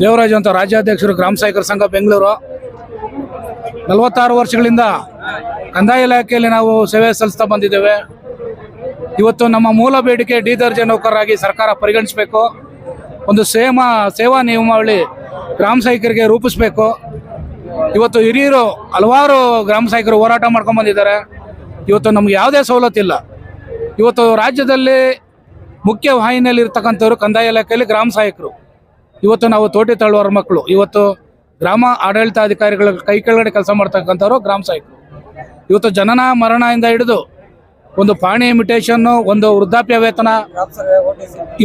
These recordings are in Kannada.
ದೇವರಾಜ್ ಅಂತ ರಾಜ್ಯಾಧ್ಯಕ್ಷರು ಗ್ರಾಮ ಸಹಾಯಕರ ಸಂಘ ಬೆಂಗಳೂರು. ನಲವತ್ತಾರು ವರ್ಷಗಳಿಂದ ಕಂದಾಯ ಇಲಾಖೆಯಲ್ಲಿ ನಾವು ಸೇವೆ ಸಲ್ಲಿಸ್ತಾ ಬಂದಿದ್ದೇವೆ. ಇವತ್ತು ನಮ್ಮ ಮೂಲ ಬೇಡಿಕೆ ಡಿ ದರ್ಜೆ ನೌಕರರಾಗಿ ಸರ್ಕಾರ ಪರಿಗಣಿಸಬೇಕು. ಒಂದು ಸೇಮ, ಸೇವಾ ನಿಯಮಾವಳಿ ಗ್ರಾಮ ಸಹಾಯಕರಿಗೆ ರೂಪಿಸಬೇಕು. ಇವತ್ತು ಹಿರಿಯರು, ಹಲವಾರು ಗ್ರಾಮ ಸಹಾಯಕರು ಹೋರಾಟ ಮಾಡ್ಕೊಂಡು ಬಂದಿದ್ದಾರೆ. ಇವತ್ತು ನಮ್ಗೆ ಯಾವುದೇ ಸವಲತ್ತಿಲ್ಲ ಇವತ್ತು ರಾಜ್ಯದಲ್ಲಿ ಮುಖ್ಯ ವಾಹಿನಿಯಲ್ಲಿ ಇರ್ತಕ್ಕಂಥವ್ರು ಕಂದಾಯ ಇಲಾಖೆಯಲ್ಲಿ ಗ್ರಾಮ ಸಹಾಯಕರು. ಇವತ್ತು ನಾವು ತೋಟಿ ತಳ್ಳುವರ ಮಕ್ಕಳು, ಇವತ್ತು ಗ್ರಾಮ ಆಡಳಿತಾಧಿಕಾರಿಗಳ ಕೈ ಕೆಳಗಡೆ ಕೆಲಸ ಮಾಡ್ತಕ್ಕಂಥವ್ರು ಗ್ರಾಮ ಸಹಾಯಕರು. ಇವತ್ತು ಜನನ ಮರಣದಿಂದ ಹಿಡಿದು ಒಂದು ಪಾಣಿ ಇಮಿಟೇಷನ್ನು ಒಂದು ವೃದ್ಧಾಪ್ಯ ವೇತನ,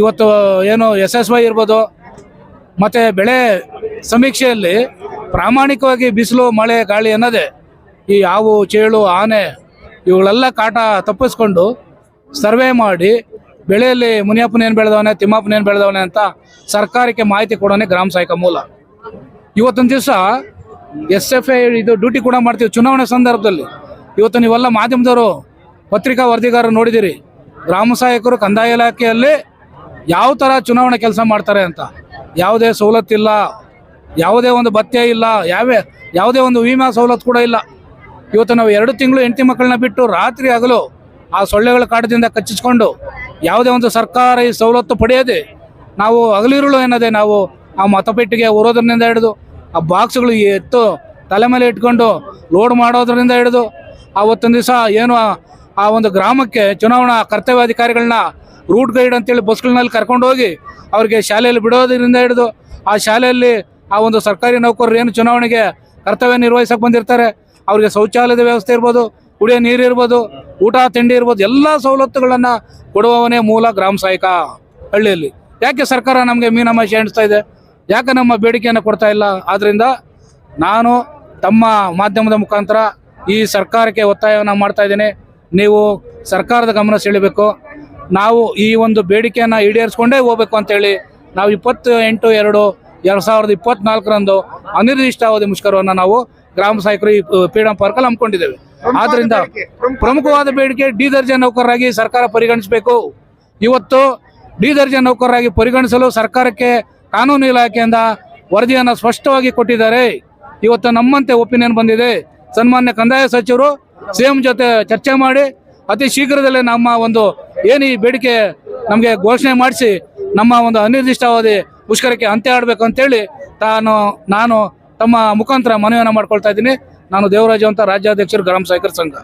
ಇವತ್ತು ಏನು ಎಸ್ ಎಸ್ ವೈ ಇರ್ಬೋದು, ಮತ್ತು ಬೆಳೆ ಸಮೀಕ್ಷೆಯಲ್ಲಿ ಪ್ರಾಮಾಣಿಕವಾಗಿ ಬಿಸಿಲು, ಮಳೆ, ಗಾಳಿ ಅನ್ನೋದೇ ಈ ಹಾವು, ಚೇಳು, ಆನೆ ಇವುಗಳೆಲ್ಲ ಕಾಟ ತಪ್ಪಿಸ್ಕೊಂಡು ಸರ್ವೆ ಮಾಡಿ ಬೆಳೆಯಲ್ಲಿ ಮುನಿಯಪ್ಪನ ಏನು ಬೆಳೆದವನೆ, ತಿಮ್ಮಪ್ಪನ ಏನು ಬೆಳೆದವನೆ ಅಂತ ಸರ್ಕಾರಕ್ಕೆ ಮಾಹಿತಿ ಕೊಡೋನೆ ಗ್ರಾಮ ಸಹಾಯಕ ಮೂಲ. ಇವತ್ತೊಂದು ದಿವಸ ಎಸ್ ಎಫ್ ಐ ಇದು ಡ್ಯೂಟಿ ಕೂಡ ಮಾಡ್ತೀವಿ ಚುನಾವಣೆ ಸಂದರ್ಭದಲ್ಲಿ. ಇವತ್ತು ನೀವೆಲ್ಲ ಮಾಧ್ಯಮದವರು ಪತ್ರಿಕಾ ವರದಿಗಾರರು ನೋಡಿದಿರಿ. ಗ್ರಾಮ ಸಹಾಯಕರು ಕಂದಾಯ ಇಲಾಖೆಯಲ್ಲಿ ಯಾವ ಥರ ಚುನಾವಣೆ ಕೆಲಸ ಮಾಡ್ತಾರೆ ಅಂತ. ಯಾವುದೇ ಸವಲತ್ತಿಲ್ಲ, ಯಾವುದೇ ಒಂದು ಭತ್ಯೆ ಇಲ್ಲ, ಯಾವೇ, ಯಾವುದೇ ಒಂದು ವಿಮಾ ಸವಲತ್ತು ಕೂಡ ಇಲ್ಲ. ಇವತ್ತು ನಾವು ಎರಡು ತಿಂಗಳು ಹೆಂಡತಿ ಮಕ್ಕಳನ್ನ ಬಿಟ್ಟು ರಾತ್ರಿ ಹಗಲು ಆ ಸೊಳ್ಳೆಗಳ ಕಾಟದಿಂದ ಕಚ್ಚಿಸ್ಕೊಂಡು ಯಾವುದೇ ಒಂದು ಸರ್ಕಾರ ಈ ಸವಲತ್ತು ಪಡೆಯದೆ ನಾವು ಹಗಲಿರುಳು ಏನದೆ ನಾವು ಆ ಮತಪೆಟ್ಟಿಗೆ ಓರೋದ್ರಿಂದ ಹಿಡಿದು ಆ ಬಾಕ್ಸ್ಗಳು ಎತ್ತು ತಲೆ ಮೇಲೆ ಇಟ್ಕೊಂಡು ಲೋಡ್ ಮಾಡೋದ್ರಿಂದ ಹಿಡಿದು ಆವತ್ತೊಂದು ದಿವಸ ಏನು ಆ- ಒಂದು ಗ್ರಾಮಕ್ಕೆ ಚುನಾವಣಾ ಕರ್ತವ್ಯಾಧಿಕಾರಿಗಳನ್ನ ರೂಟ್ ಗೈಡ್ ಅಂತೇಳಿ ಬಸ್ಗಳಲ್ಲಿ ಕರ್ಕೊಂಡು ಹೋಗಿ ಅವ್ರಿಗೆ ಶಾಲೆಯಲ್ಲಿ ಬಿಡೋದ್ರಿಂದ ಹಿಡಿದು ಆ ಶಾಲೆಯಲ್ಲಿ ಆ ಒಂದು ಸರ್ಕಾರಿ ನೌಕರರು ಏನು ಚುನಾವಣೆಗೆ ಕರ್ತವ್ಯ ನಿರ್ವಹಿಸಕ್ಕೆ ಬಂದಿರ್ತಾರೆ, ಅವರಿಗೆ ಶೌಚಾಲಯದ ವ್ಯವಸ್ಥೆ ಇರ್ಬೋದು, ಕುಡಿಯೋ ನೀರು ಇರ್ಬೋದು ಊಟ, ತಿಂಡಿ ಇರ್ಬೋದು, ಎಲ್ಲ ಸವಲತ್ತುಗಳನ್ನು ಕೊಡುವವನೇ ಮೂಲ ಗ್ರಾಮ ಸಹಾಯಕ ಹಳ್ಳಿಯಲ್ಲಿ. ಯಾಕೆ ಸರ್ಕಾರ ನಮಗೆ ಮೀನಮಾಶಿ ಎಣಿಸ್ತಾ ಇದೆ? ಯಾಕೆ ನಮ್ಮ ಬೇಡಿಕೆಯನ್ನು ಕೊಡ್ತಾ ಇಲ್ಲ? ಆದ್ರಿಂದ ನಾನು ತಮ್ಮ ಮಾಧ್ಯಮದ ಮುಖಾಂತರ ಈ ಸರ್ಕಾರಕ್ಕೆ ಒತ್ತಾಯವನ್ನು ಮಾಡ್ತಾ ಇದ್ದೇನೆ. ನೀವು ಸರ್ಕಾರದ ಗಮನ ಸೆಳಿಬೇಕು ನಾವು ಈ ಒಂದು ಬೇಡಿಕೆಯನ್ನು ಈಡೇರಿಸ್ಕೊಂಡೇ ಹೋಗ್ಬೇಕು ಅಂತೇಳಿ ನಾವು ಇಪ್ಪತ್ತು ಎಂಟು ಎರಡು ಎರಡು ಸಾವಿರದ ಇಪ್ಪತ್ನಾಲ್ಕರಂದು ಅನಿರ್ದಿಷ್ಟಾವಧಿ ಮುಷ್ಕರವನ್ನು ನಾವು ಗ್ರಾಮ ಸಹಾಯಕರು ಈ ಫ್ರೀಡಂ ಪಾರ್ಕಲ್ಲಿ ಹಮ್ಮಿಕೊಂಡಿದ್ದೇವೆ. ಆದ್ರಿಂದ ಪ್ರಮುಖವಾದ ಬೇಡಿಕೆ. ಡಿ ದರ್ಜೆ ನೌಕರರಾಗಿ ಸರ್ಕಾರ ಪರಿಗಣಿಸಬೇಕು. ಇವತ್ತು ಡಿ ದರ್ಜೆ ನೌಕರರಾಗಿ ಪರಿಗಣಿಸಲು ಸರ್ಕಾರಕ್ಕೆ ಕಾನೂನು ಇಲಾಖೆಯಿಂದ ವರದಿಯನ್ನು ಸ್ಪಷ್ಟವಾಗಿ ಕೊಟ್ಟಿದ್ದಾರೆ. ಇವತ್ತು ನಮ್ಮಂತೆ ಒಪಿನಿಯನ್ ಬಂದಿದೆ. ಸನ್ಮಾನ್ಯ ಕಂದಾಯ ಸಚಿವರು ಸಿಎಂ ಜೊತೆ ಚರ್ಚೆ ಮಾಡಿ ಅತಿ ಶೀಘ್ರದಲ್ಲೇ ನಮ್ಮ ಒಂದು ಏನು ಈ ಬೇಡಿಕೆ ನಮಗೆ ಘೋಷಣೆ ಮಾಡಿಸಿ ನಮ್ಮ ಒಂದು ಅನಿರ್ದಿಷ್ಟಾವಧಿ ಮುಷ್ಕರಕ್ಕೆ ಅಂತ್ಯ ಆಡಬೇಕು ಅಂತೇಳಿ ತಾನು ನಾನು ತಮ್ಮ ಮುಖಾಂತರ ಮನವಿಯನ್ನು ಮಾಡ್ಕೊಳ್ತಾ ಇದ್ದೀನಿ. ನಾನು ದೇವರಾಜು ಅಂತ ರಾಜ್ಯಾಧ್ಯಕ್ಷರು ಗ್ರಾಮ ಸಹಕಾರ ಸಂಘ.